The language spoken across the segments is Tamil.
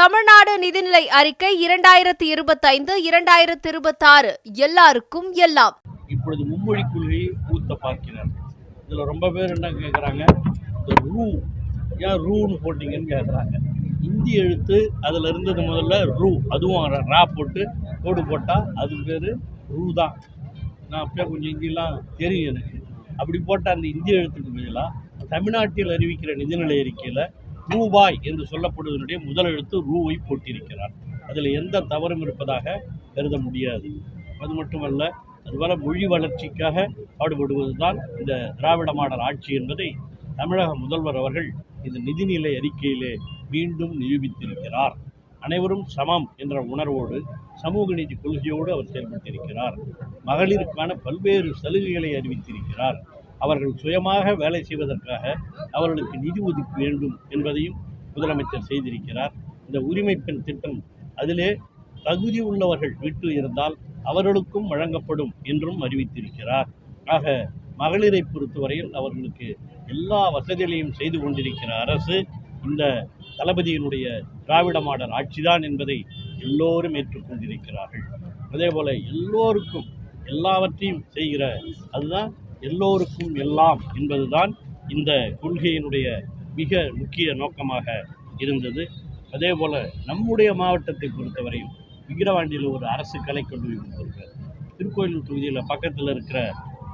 தமிழ்நாடு நிதிநிலை அறிக்கை இரண்டாயிரத்தி இருபத்தைந்து இரண்டாயிரத்தி இருபத்தாறு. எல்லாருக்கும் எல்லாம். இப்பொழுது மும்மொழி கொள்கையை ஊத்த பார்க்கிறார். இதில் ரொம்ப பேர் என்ன கேட்குறாங்க இந்த ரூ. ஏன் ரூன்னு போட்டிங்கன்னு கேட்குறாங்க இந்தி எழுத்து அதில் இருந்தது முதல்ல ரூ. அதுவும் ரா போட்டு கோடு போட்டால் அது பேர் ரூ தான். நான் அப்படியே கொஞ்சம் இந்தியெல்லாம் தெரியும் எனக்கு. அப்படி போட்ட அந்த இந்திய எழுத்துக்கு பதிலாக தமிழ்நாட்டில் அறிவிக்கிற நிதிநிலை அறிக்கையில் ரூபாய் என்று சொல்லப்படுவதனுடைய முதல் எழுத்து ரூவை போட்டிருக்கிறார். அதில் எந்த தவறும் இருப்பதாக கருத முடியாது. அது மட்டுமல்ல அதுபோல மொழி வளர்ச்சிக்காக பாடுபடுவது தான் இந்த திராவிட மாடல் ஆட்சி என்பதை தமிழக முதல்வர் அவர்கள் இந்த நிதிநிலை அறிக்கையிலே மீண்டும் நிரூபித்திருக்கிறார். அனைவரும் சமம் என்ற உணர்வோடு சமூக நீதி கொள்கையோடு அவர் செயல்பட்டிருக்கிறார். மகளிருக்கான பல்வேறு சலுகைகளை அறிவித்திருக்கிறார். அவர்கள் சுயமாக வேலை செய்வதற்காக அவர்களுக்கு நிதி ஒதுக்க வேண்டும் என்பதையும் முதலமைச்சர் செய்திருக்கிறார். இந்த உரிமை பெண் திட்டம் அதிலே தகுதி உள்ளவர்கள் வீட்டில் இருந்தால் அவர்களுக்கும் வழங்கப்படும் என்றும் அறிவித்திருக்கிறார். ஆக மகளிரை பொறுத்தவரையில் அவர்களுக்கு எல்லா வசதிகளையும் செய்து கொண்டிருக்கிற அரசு இந்த தளபதியினுடைய திராவிட மாடல் ஆட்சிதான் என்பதை எல்லோரும் ஏற்றுக்கொண்டிருக்கிறார்கள். அதேபோல் எல்லோருக்கும் எல்லாவற்றையும் செய்கிற அதுதான் எல்லோருக்கும் எல்லாம் என்பதுதான் இந்த கொள்கையினுடைய மிக முக்கிய நோக்கமாக இருந்தது. அதே போல் நம்முடைய மாவட்டத்தை பொறுத்தவரையும் விக்கிரவாண்டியில் ஒரு அரசு கலைக்கல்லூரி ஒன்று திருக்கோயிலூர் தொகுதியில் பக்கத்தில் இருக்கிற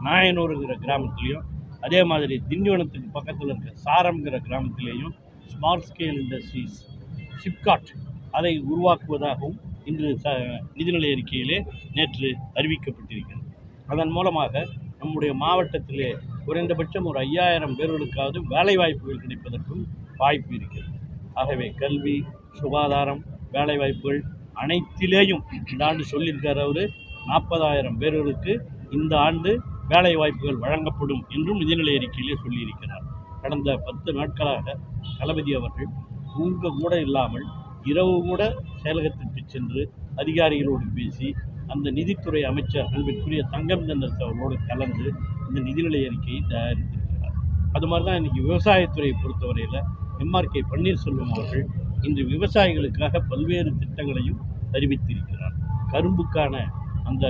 நாயனூருங்கிற கிராமத்துலேயும் அதே மாதிரி திண்டிவனத்துக்கு பக்கத்தில் இருக்கிற சாரம்ங்கிற கிராமத்திலேயும் ஸ்மார்ட் ஸ்கேல் இண்டஸ்ட்ரீஸ் சிப்காட் அதை உருவாக்குவதாகவும் இன்று ச நிதிநிலை அறிக்கையிலே நேற்று அறிவிக்கப்பட்டிருக்கிறது. அதன் மூலமாக நம்முடைய மாவட்டத்திலே குறைந்தபட்சம் ஒரு ஐயாயிரம் பேர்களுக்காவது வேலைவாய்ப்புகள் கிடைப்பதற்கும் வாய்ப்பு இருக்கிறது. ஆகவே கல்வி சுகாதாரம் வேலைவாய்ப்புகள் அனைத்திலேயும் இந்த ஆண்டு சொல்லியிருக்கார் அவர். நாற்பதாயிரம் பேர்களுக்கு இந்த ஆண்டு வேலை வாய்ப்புகள் வழங்கப்படும் என்றும் நிதிநிலை அறிக்கையிலே சொல்லியிருக்கிறார். கடந்த பத்து நாட்களாக தளபதி அவர்கள் தூங்க கூட இல்லாமல் இரவு கூட செயலகத்திற்கு சென்று அதிகாரிகளோடு பேசி அந்த நிதித்துறை அமைச்சர் அன்பிற்குரிய தங்கம் தென்னரசு அவர்களோடு கலந்து இந்த நிதிநிலை அறிக்கையை தயாரித்திருக்கிறார். அது மாதிரி தான் இன்றைக்கி விவசாயத்துறையை பொறுத்தவரையில் எம்ஆர்கே பன்னீர்செல்வம் அவர்கள் இன்று விவசாயிகளுக்காக பல்வேறு திட்டங்களையும் அறிவித்திருக்கிறார். கரும்புக்கான அந்த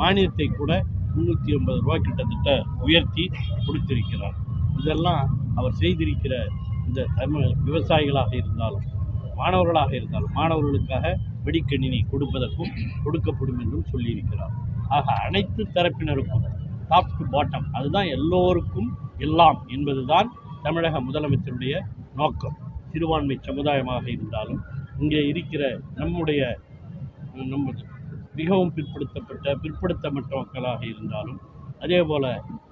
மானியத்தை கூட முந்நூற்றி ஐம்பது ரூபாய் கிட்டத்தட்ட உயர்த்தி கொடுத்திருக்கிறார். இதெல்லாம் அவர் செய்திருக்கிற இந்த தமிழ் விவசாயிகளாக இருந்தாலும் மாணவர்களாக இருந்தாலும் மாணவர்களுக்காக வெடிக்கணினி கொடுப்பதற்கும் கொடுக்கப்படும் என்றும் சொல்லியிருக்கிறார். ஆக அனைத்து தரப்பினருக்கும் டாப் டு பாட்டம் அதுதான் எல்லோருக்கும் எல்லாம் என்பதுதான் தமிழக முதலமைச்சருடைய நோக்கம். சிறுபான்மை சமுதாயமாக இருந்தாலும் இங்கே இருக்கிற நம்முடைய நம்ம மிகவும் பிற்படுத்தப்பட்ட பிற்படுத்தப்பட்ட மக்களாக இருந்தாலும் அதே போல்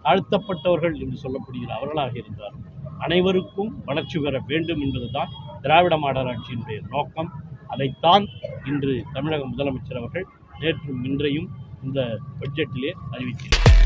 தாழ்த்தப்பட்டவர்கள் என்று சொல்லப்படுகிற அவர்களாக இருந்தாலும் அனைவருக்கும் வளர்ச்சி பெற வேண்டும் என்பதுதான் திராவிட மாடல் ஆட்சியினுடைய நோக்கம். அதைத்தான் இன்று தமிழக முதலமைச்சர் அவர்கள் நேற்றும் இன்றையும் இந்த பட்ஜெட்டிலே அறிவித்திருக்கிறார்.